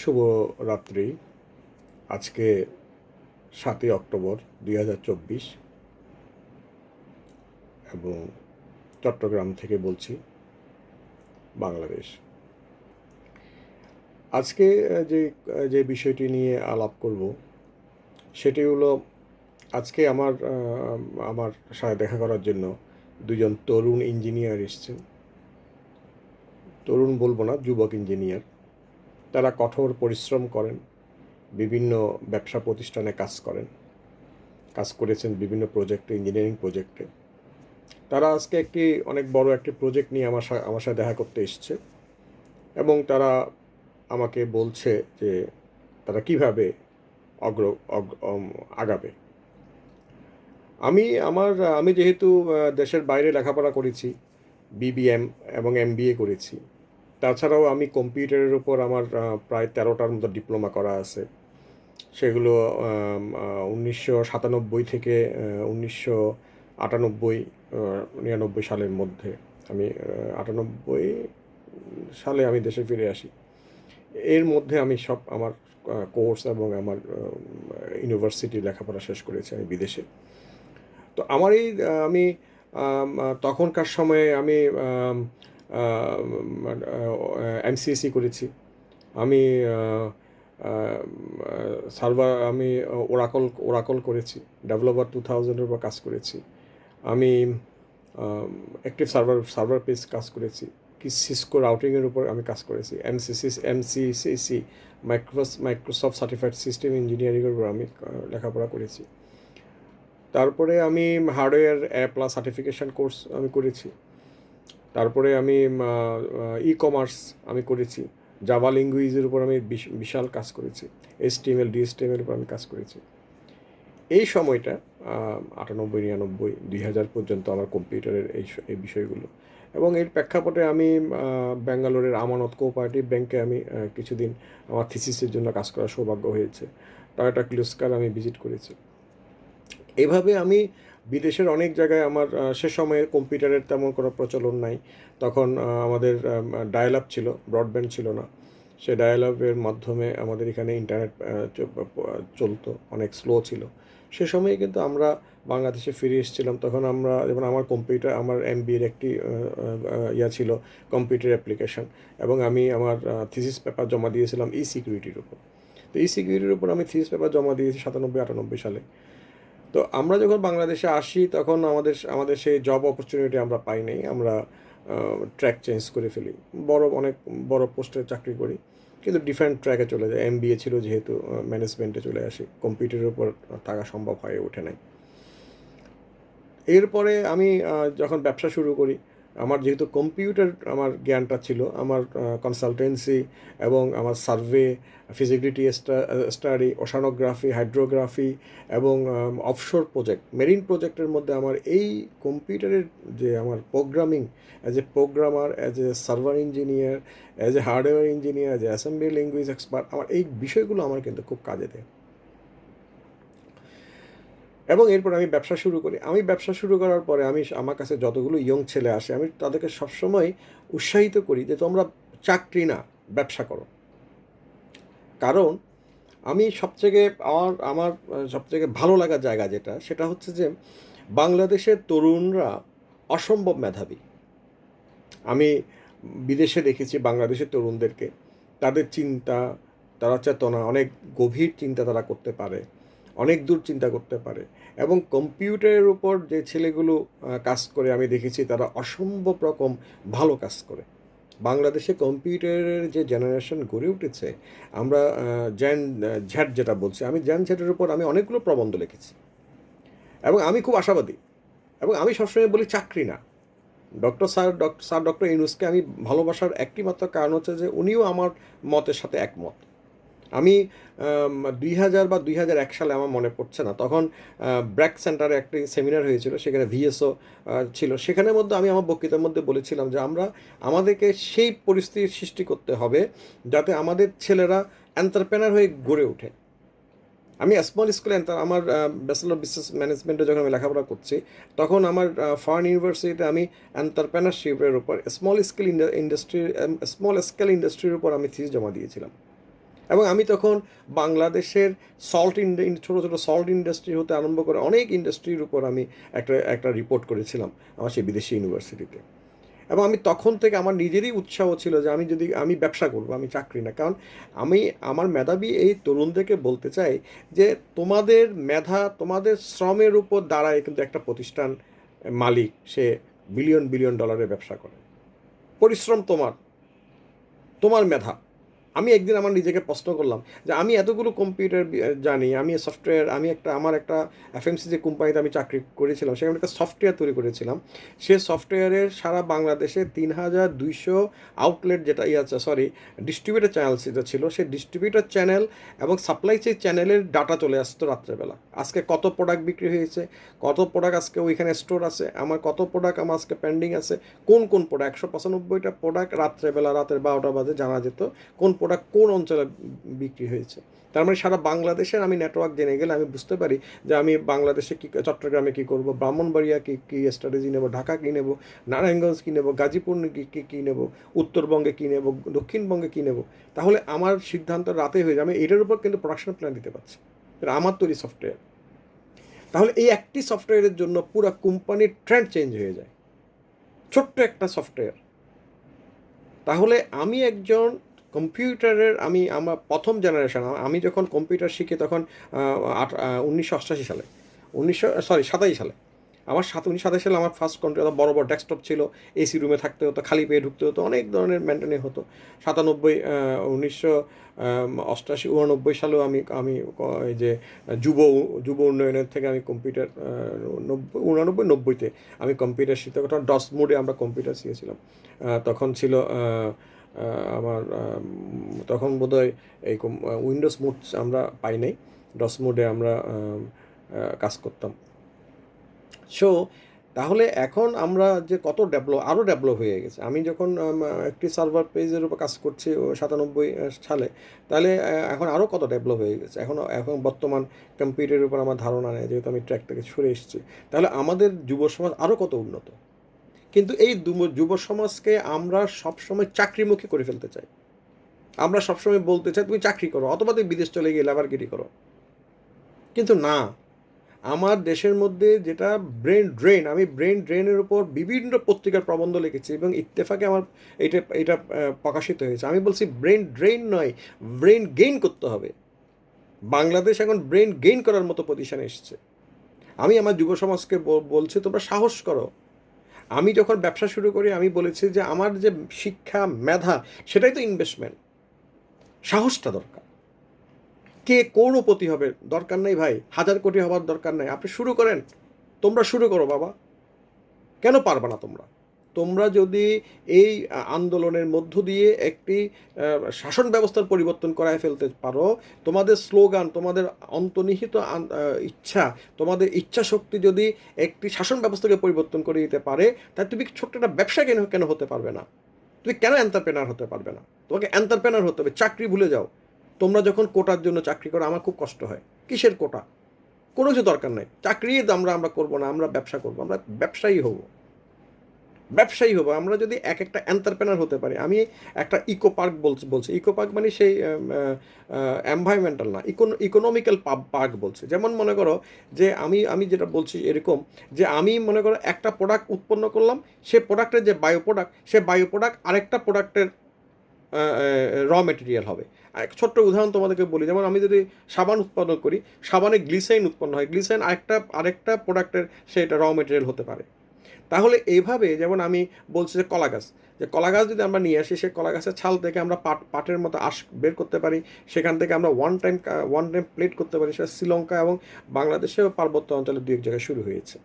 শুভরাত্রি। আজকে সাতই অক্টোবর দুই হাজার চব্বিশ এবং চট্টগ্রাম থেকে বলছি বাংলাদেশ। আজকে যে যে বিষয়টি নিয়ে আলাপ করব, সেটি হলো আজকে আমার আমার সাথে দেখা করার জন্য দুজন তরুণ ইঞ্জিনিয়ার এসেছেন। তরুণ বলব না, যুবক ইঞ্জিনিয়ার। তারা কঠোর পরিশ্রম করেন, বিভিন্ন ব্যবসা প্রতিষ্ঠানে কাজ করেন, কাজ করেছেন বিভিন্ন প্রজেক্টে ইঞ্জিনিয়ারিং প্রজেক্টে। তারা আজকে একটি, অনেক বড় একটি প্রজেক্ট নিয়ে আমার সা- আমার সাথে দেখা করতে এসছে এবং তারা আমাকে বলছে যে তারা কীভাবে অগ্র আগাবে। আমি আমার, আমি যেহেতু দেশের বাইরে লেখাপড়া করেছি বিবিএম এবং এমবিএ করেছি তাছাড়াও আমি কম্পিউটারের উপর আমার প্রায় তেরোটার মতো ডিপ্লোমা করা আছে। সেগুলো উনিশশো সাতানব্বই থেকে উনিশশো আটানব্বই নিরানব্বই সালের মধ্যে আমি আটানব্বই সালে আমি দেশে ফিরে আসি। এর মধ্যে আমি সব আমার কোর্স এবং আমার ইউনিভার্সিটি লেখাপড়া শেষ করেছি আমি বিদেশে। তো আমার এই আমি তখনকার সময়ে আমি এমসিএসি করেছি। আমি সার্ভার, আমি ওরাকল ওরাকল করেছি। ডেভেলপার টু থাউজেন্ডের উপর কাজ করেছি। আমি অ্যাক্টিভ সার্ভার সার্ভার পেজ কাজ করেছি। কি সিসকো রাউটিংয়ের উপর আমি কাজ করেছি। MCC MCCC micros Microsoft certified system ইঞ্জিনিয়ারিংয়ের উপর আমি লেখাপড়া করেছি। তারপরে আমি হার্ডওয়্যার প্লাস সার্টিফিকেশন কোর্স আমি করেছি। তারপরে আমি ই কমার্স আমি করেছি। জাভা ল্যাঙ্গুয়েজের উপর আমি বিশ- বিশাল কাজ করেছি। এস টিএমএল ডিএসটিএমের উপর আমি কাজ করেছি। এই সময়টা আটানব্বই, নিরানব্বই, দুই হাজার পর্যন্ত আমার কম্পিউটারের এই এই বিষয়গুলো। এবং এর প্রেক্ষাপটে আমি ব্যাঙ্গালোরের আমানত কোঅপারেটিভ ব্যাংকে আমি কিছুদিন আমার থিসিসের জন্য কাজ করার সৌভাগ্য হয়েছে। টয়োটা ক্লুস্কার আমি ভিজিট করেছি। এভাবে আমি বিদেশের অনেক জায়গায় আমার সে সময়ে কম্পিউটারের তেমন কোনো প্রচলন নাই। তখন আমাদের ডায়াল আপ ছিল ব্রডব্যান্ড ছিল না। সে ডায়াল আপের মাধ্যমে আমাদের এখানে ইন্টারনেট চলতো, অনেক স্লো ছিল। সে সময়ে কিন্তু আমরা বাংলাদেশে ফিরে এসেছিলাম। তখন আমরা, যেমন আমার কম্পিউটার আমার এমবিএর একটি ইয়া ছিল কম্পিউটার অ্যাপ্লিকেশন এবং আমি আমার থিসিস পেপার জমা দিয়েছিলাম ই সিকিউরিটির উপর। তো ই সিকিউরিটির উপর আমি থিসিস পেপার জমা দিয়েছি সাতানব্বই আটানব্বই সালে। তো আমরা যখন বাংলাদেশে আসি, তখন আমাদের আমাদের সেই জব অপরচুনিটি আমরা পাই নাই। আমরা ট্র্যাক চেঞ্জ করে ফেলি। বড় অনেক, বড় পোস্টে চাকরি করি, কিন্তু ডিফারেন্ট ট্র্যাকে চলে যায় এম ছিল যেহেতু ম্যানেজমেন্টে চলে আসি। কম্পিউটারের উপর থাকা সম্ভব হয়ে ওঠে নাই। এরপরে আমি যখন ব্যবসা শুরু করি আমার যেহেতু কম্পিউটার আমার জ্ঞানটা ছিল, আমার কনসালটেন্সি এবং আমার survey feasibility study oceanography hydrography এবং অফশোর প্রজেক্ট মেরিন প্রজেক্টের মধ্যে আমার এই কম্পিউটারের যে আমার programming as a programmer as a server engineer as a hardware engineer as a assembly language expert আমার এই বিষয়গুলো আমার কিন্তু খুব কাজে দেয়। এবং এরপর আমি ব্যবসা শুরু করি। আমি ব্যবসা শুরু করার পরে আমি আমার কাছে যতগুলো ইয়ং ছেলে আসে, আমি তাদেরকে সবসময় উৎসাহিত করি যে তোমরা চাকরি না, ব্যবসা করো। কারণ আমি সবথেকে আমার আমার সবথেকে ভালো লাগার জায়গা যেটা, সেটা হচ্ছে যে বাংলাদেশের তরুণরা অসম্ভব মেধাবী। আমি বিদেশে দেখেছি বাংলাদেশের তরুণদেরকে। তাদের চিন্তা, তারা চেতনা, অনেক গভীর চিন্তা তারা করতে পারে, অনেক দূর চিন্তা করতে পারে। এবং কম্পিউটারের উপর যে ছেলেগুলো কাজ করে, আমি দেখেছি তারা অসম্ভব রকম ভালো কাজ করে। বাংলাদেশে কম্পিউটারের যে জেনারেশন গড়ে উঠেছে, আমরা জ্যান ঝ্যাট যেটা বলছি, আমি জ্যান ঝ্যাটের উপর আমি অনেকগুলো প্রবন্ধ লিখেছি। এবং আমি খুব আশাবাদী। এবং আমি সবসময় বলি চাকরি না। Doctor sir doctor sir doctor ইউনুসকে আমি ভালোবাসার একটি মাত্র কারণ হচ্ছে যে উনিও আমার মতের সাথে একমত। আমি দুই হাজার বা দুই হাজার এক সালে আমার মনে পড়ছে না। তখন ব্র্যাক সেন্টারে একটি সেমিনার হয়েছিল, সেখানে ভিএসও ছিল। সেখানের মধ্যে আমি আমার বক্তৃতার মধ্যে বলেছিলাম যে আমরা, আমাদেরকে সেই পরিস্থিতির সৃষ্টি করতে হবে যাতে আমাদের ছেলেরা এন্টারপ্রেনার হয়ে গড়ে ওঠে। আমি স্মল স্কুলে আমার ব্যাচেলর বিজনেস ম্যানেজমেন্টে যখন আমি লেখাপড়া করছি, তখন আমার ফরেন ইউনিভার্সিটিতে আমি এন্টারপ্রেনারশিপের উপর small scale industry small scale ইন্ডাস্ট্রির উপর আমি থিস জমা দিয়েছিলাম। এবং আমি তখন বাংলাদেশের সল্ট ইন্ড ছোটো ছোটো সল্ট ইন্ডাস্ট্রি হতে আরম্ভ করে অনেক ইন্ডাস্ট্রির উপর আমি একটা একটা রিপোর্ট করেছিলাম আমার সেই বিদেশি ইউনিভার্সিটিতে এবং আমি তখন থেকে আমার নিজেরই উৎসাহ ছিল যে আমি যদি, আমি ব্যবসা করব, আমি চাকরি না। কারণ আমি, আমার মেধাবী এই তরুণদেরকে বলতে চাই যে তোমাদের মেধা, তোমাদের শ্রমের উপর দাঁড়ায় কিন্তু একটা প্রতিষ্ঠান মালিক সে বিলিয়ন বিলিয়ন ডলারের ব্যবসা করে। পরিশ্রম তোমার তোমার মেধা। আমি একদিন আমার নিজেকে প্রশ্ন করলাম যে আমি এতগুলো কম্পিউটার জানি, আমি সফটওয়্যার আমি একটা, আমার একটা এফএমসি যে কোম্পানিতে আমি চাকরি করেছিলাম, সেখানে একটা সফটওয়্যার তৈরি করেছিলাম। সে সফটওয়্যারের সারা বাংলাদেশে তিন হাজার দুইশো আউটলেট যেটা ইয়ে আছে সরি ডিস্ট্রিবিউটার চ্যানেল যেটা ছিল, সেই ডিস্ট্রিবিউটার চ্যানেল এবং সাপ্লাই চেই চ্যানেলের ডাটা চলে আসতো রাত্রেবেলা। আজকে কত প্রোডাক্ট বিক্রি হয়েছে, কত প্রোডাক্ট আজকে ওইখানে স্টোর আছে, আমার কত প্রোডাক্ট আমার আজকে পেন্ডিং আছে, কোন কোন প্রোডাক্ট একশো পঁচানব্বইটা প্রোডাক্ট রাত্রেবেলা, রাতের বারোটা বাজে জানা যেত কোন প্রোডাক্ট কোন অঞ্চলে বিক্রি হয়েছে? তার মানে সারা বাংলাদেশের আমি নেটওয়ার্ক জেনে গেলে আমি বুঝতে পারি যে আমি বাংলাদেশে কী চট্টগ্রামে কী করব, ব্রাহ্মণবাড়িয়া কী কী স্ট্র্যাটেজি নেব, ঢাকা কী নেব, নারায়ণগঞ্জ কী নেব, গাজীপুর কী কী কী নেব, উত্তরবঙ্গে কী নেব, দক্ষিণবঙ্গে কী নেব? তাহলে আমার সিদ্ধান্ত রাতে হয়ে যাবে। আমি এটার উপর কিন্তু প্রোডাকশন প্ল্যান দিতে পারছি। এটা আমার তৈরি সফটওয়্যার তাহলে এই একটি সফটওয়্যারের জন্য পুরো কোম্পানির ট্রেন্ড চেঞ্জ হয়ে যায়। ছোট্ট একটা সফটওয়্যার তাহলে আমি একজন কম্পিউটারের আমি, আমার প্রথম জেনারেশন আমি যখন কম্পিউটার শিখি তখন আট উনিশশো অষ্টাশি সালে। উনিশশো সরি সাতাশি সালে। আমার সাত, উনিশশো সাতাশি সালে আমার ফার্স্ট কম্পিউটার বড় বড় ডেস্কটপ ছিল এসি রুমে থাকতে হতো, খালি পেয়ে ঢুকতে হতো, অনেক ধরনের মেনটেনে হতো। সাতানব্বই উনিশশো অষ্টাশি, উননব্বই সালেও আমি আমি যে যুব যুব উন্নয়নের থেকে আমি কম্পিউটার নব্বই, উনানব্বই, নব্বইতে আমি কম্পিউটার শিখতে, তখন ডস মোডে আমরা কম্পিউটার শিখেছিলাম। তখন ছিল আমার তখন বোধহয় এই উইন্ডোজ মোড আমরা পাই নাই। ডস মোডে আমরা কাজ করতাম। সো তাহলে এখন আমরা যে কত ডেভেলপ আরও ডেভেলপ হয়ে গেছে। আমি যখন একটি সার্ভার পেজের উপর কাজ করছি সাতানব্বই সালে, তাহলে এখন আরও কত ডেভেলপ হয়ে গেছে? এখন এখন বর্তমান কম্পিউটারের উপর আমার ধারণা নেই, যেহেতু আমি ট্র্যাক থেকে সরে এসেছি। তাহলে আমাদের যুব সমাজ আরও কত উন্নত? কিন্তু এই যুব সমাজকে আমরা সবসময় চাকরিমুখী করে ফেলতে চাই। আমরা সবসময় বলতে চাই, তুমি চাকরি করো, অথবা তুমি বিদেশ চলে গিয়ে লেবারগিরি করো? কিন্তু না। আমার দেশের মধ্যে যেটা ব্রেন ড্রেন, আমি ব্রেন ড্রেনের উপর বিভিন্ন পত্রিকার প্রবন্ধ লিখেছি এবং ইত্তেফাকে আমার এটা এটা প্রকাশিত হয়েছে। আমি বলছি ব্রেন ড্রেন নয়, ব্রেন গেইন করতে হবে। বাংলাদেশ এখন ব্রেন গেইন করার মতো পজিশনে এসছে। আমি আমার যুব সমাজকে বলছি, তোমরা সাহস করো। আমি যখন ব্যবসা শুরু করি, আমি বলেছি যে আমার যে শিক্ষা মেধা, সেটাই তো ইনভেস্টমেন্ট সাহসটা দরকার। কে করোপতি হবে দরকার নাই ভাই, হাজার কোটি হবার দরকার নাই। আপনি শুরু করেন। তোমরা শুরু করো বাবা। কেন পারবা না তোমরা? তোমরা যদি এই আন্দোলনের মধ্য দিয়ে একটি শাসন ব্যবস্থার পরিবর্তন করায় ফেলতে পারো, তোমাদের স্লোগান, তোমাদের অন্তর্নিহিত ইচ্ছা, তোমাদের ইচ্ছা শক্তি যদি একটি শাসন ব্যবস্থাকে পরিবর্তন করে দিতে পারে তাহলে তুমি ছোট্ট একটা ব্যবসা কেন কেন হতে পারবে না? তুমি কেন এন্টারপ্রেনার হতে পারবে না? তোমাকে এন্টারপ্রেনার হতে হবে, চাকরি ভুলে যাও। তোমরা যখন কোটার জন্য চাকরি করো, আমার খুব কষ্ট হয়। কিসের কোটা? কোনো কিছু দরকার নেই। চাকরি আমরা আমরা করব না, আমরা ব্যবসা করব, আমরা ব্যবসায়ী হব। ব্যবসায়ী হব, আমরা যদি এক একটা এন্টারপ্রেনার হতে পারি, আমি একটা ইকো পার্ক বলছি বলছি। ইকো পার্ক মানে সেই এনভায়রনমেন্টাল না ইকোনো ইকোনমিক্যাল পার্ক বলছে। যেমন মনে করো যে আমি আমি যেটা বলছি এরকম, যে আমি মনে করো একটা প্রোডাক্ট উৎপন্ন করলাম, সে প্রোডাক্টের যে বায়ো প্রোডাক্ট সে বায়ো প্রোডাক্ট আরেকটা প্রোডাক্টের র মেটেরিয়াল হবে। এক ছোট্ট উদাহরণ তোমাদেরকে বলি, যেমন আমি যদি সাবান উৎপাদন করি, সাবানে গ্লিসাইন উৎপন্ন হয় গ্লিসাইন আরেকটা আরেকটা প্রোডাক্টের সেটা র মেটেরিয়াল হতে পারে। তাহলে এইভাবে যেমন আমি বলছি যে কলা গাছ, যে কলা গাছ যদি আমরা নিয়ে আসি, সে কলা গাছের ছাল থেকে আমরা পাট, পাটের মতো আশ বের করতে পারি, সেখান থেকে আমরা one time one time plate করতে পারি, সেটা শ্রীলঙ্কা এবং বাংলাদেশে পার্বত্য অঞ্চলে দু এক জায়গায় শুরু হয়েছে।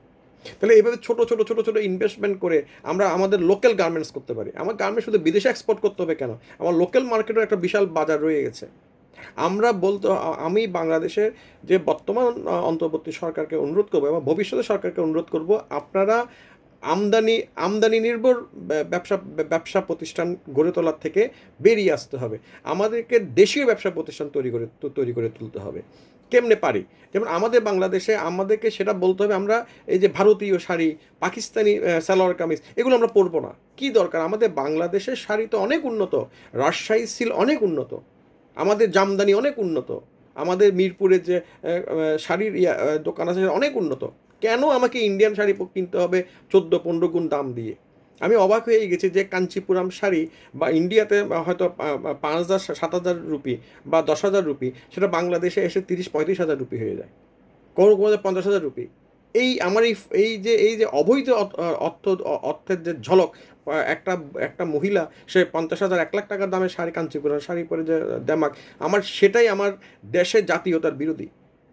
তাহলে এইভাবে ছোটো ছোটো ছোটো ছোটো ইনভেস্টমেন্ট করে আমরা আমাদের লোকাল গার্মেন্টস করতে পারি। আমার গার্মেন্টস শুধু বিদেশে এক্সপোর্ট করতে হবে কেন? আমার লোকাল মার্কেটেও একটা বিশাল বাজার রয়ে গেছে। আমরা বলতে আমি বাংলাদেশের যে বর্তমান অন্তর্বর্তী সরকারকে অনুরোধ করব এবং ভবিষ্যতে সরকারকে অনুরোধ করব, আপনারা আমদানি আমদানি নির্ভর ব্যবসা ব্যবসা প্রতিষ্ঠান গড়ে তোলার থেকে বেরিয়ে আসতে হবে। আমাদেরকে দেশীয় ব্যবসা প্রতিষ্ঠান তৈরি করে তৈরি করে তুলতে হবে। কেমনে পারি? যেমন আমাদের বাংলাদেশে আমাদেরকে সেটা বলতে হবে, আমরা এই যে ভারতীয় শাড়ি, পাকিস্তানি সালোয়ার কামিজ, এগুলো আমরা পরবো না। কি দরকার? আমাদের বাংলাদেশের শাড়ি তো অনেক উন্নত রাজশাহী সিল অনেক উন্নত, আমাদের জামদানি অনেক উন্নত, আমাদের মিরপুরের যে শাড়ির দোকান আছে অনেক উন্নত। কেন আমাকে ইন্ডিয়ান শাড়ি কিনতে হবে চোদ্দ পনেরো গুণ দাম দিয়ে? আমি অবাক হয়ে গেছি যে কাঞ্চিপুরাম শাড়ি বা ইন্ডিয়াতে হয়তো পাঁচ হাজার, সাত হাজার রুপি বা দশ হাজার রুপি সেটা বাংলাদেশে এসে তিরিশ পঁয়ত্রিশ হাজার রুপি হয়ে যায়। কোনো কোনো পঞ্চাশ হাজার রুপি। এই আমার এই এই যে এই যে অবৈধ অর্থ- অর্থের যে ঝলক একটা একটা মহিলা সে পঞ্চাশ হাজার, এক লাখ টাকার দামে শাড়ি কাঞ্চিপুরাম শাড়ি পরে যে দেমাক, আমার সেটাই আমার দেশের জাতীয়তার বিরোধী।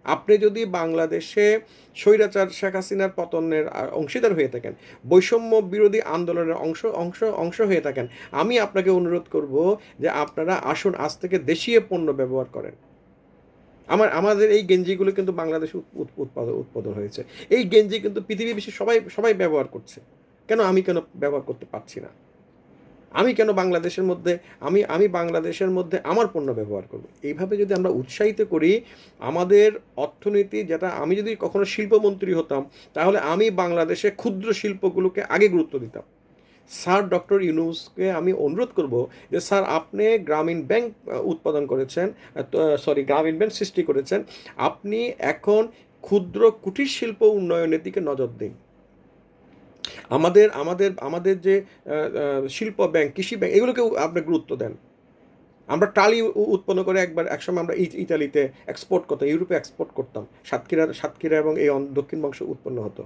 আপনি যদি বাংলাদেশে স্বৈরাচার শেখ হাসিনার পতনের অংশীদার হয়ে থাকেন, বৈষম্য বিরোধী আন্দোলনের অংশ অংশ অংশ হয়ে থাকেন, আমি আপনাকে অনুরোধ করব যে আপনারা আসুন আজ থেকে দেশীয় পণ্য ব্যবহার করেন। আমার, আমাদের এই গেঞ্জিগুলো কিন্তু বাংলাদেশে উৎ- উৎ- উৎপাদন উৎপাদন হয়েছে। এই গেঞ্জি কিন্তু পৃথিবী বিশ্বে সবাই সবাই ব্যবহার করছে। কেন আমি কেন ব্যবহার করতে পারছি না? আমি কেন বাংলাদেশের মধ্যে, আমি আমি বাংলাদেশের মধ্যে আমার পণ্য ব্যবহার করব? এইভাবে যদি আমরা উৎসাহিত করি, আমাদের অর্থনীতি যেটা, আমি যদি কখনো শিল্পমন্ত্রী হতাম, তাহলে আমি বাংলাদেশে ক্ষুদ্র শিল্পগুলোকে আগে গুরুত্ব দিতাম। স্যার ডক্টর ইউনুসকে আমি অনুরোধ করব যে, স্যার, আপনি গ্রামীণ ব্যাংক উৎপাদন করেছেন সরি, গ্রামীণ ব্যাংক সৃষ্টি করেছেন। আপনি এখন ক্ষুদ্র কুটির শিল্প উন্নয়নের দিকে নজর দিন। আমাদের আমাদের আমাদের যে শিল্প ব্যাংক, কৃষি ব্যাংক, এগুলোকেও আপনি গুরুত্ব দেন। আমরা টালি উৎপন্ন করে একবার, একসময় আমরা ইতালিতে এক্সপোর্ট করতাম, ইউরোপে এক্সপোর্ট করতাম। সাতক্ষীরা সাতক্ষীরা এবং এই দক্ষিণ বংশ উৎপন্ন হতো।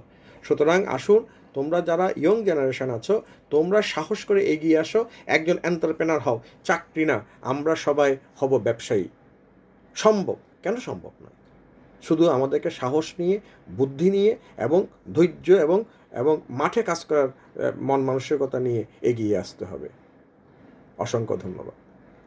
সুতরাং আসুন, তোমরা যারা ইয়ং জেনারেশন আছো, তোমরা সাহস করে এগিয়ে আসো, একজন এন্টারপ্রেনার হও, চাকরি না, আমরা সবাই হব ব্যবসায়ী। সম্ভব, কেন সম্ভব না শুধু আমাদেরকে সাহস নিয়ে, বুদ্ধি নিয়ে এবং ধৈর্য এবং এবং মাঠে কাজ করার মন মানসিকতা নিয়ে এগিয়ে আসতে হবে। অসংখ্য ধন্যবাদ।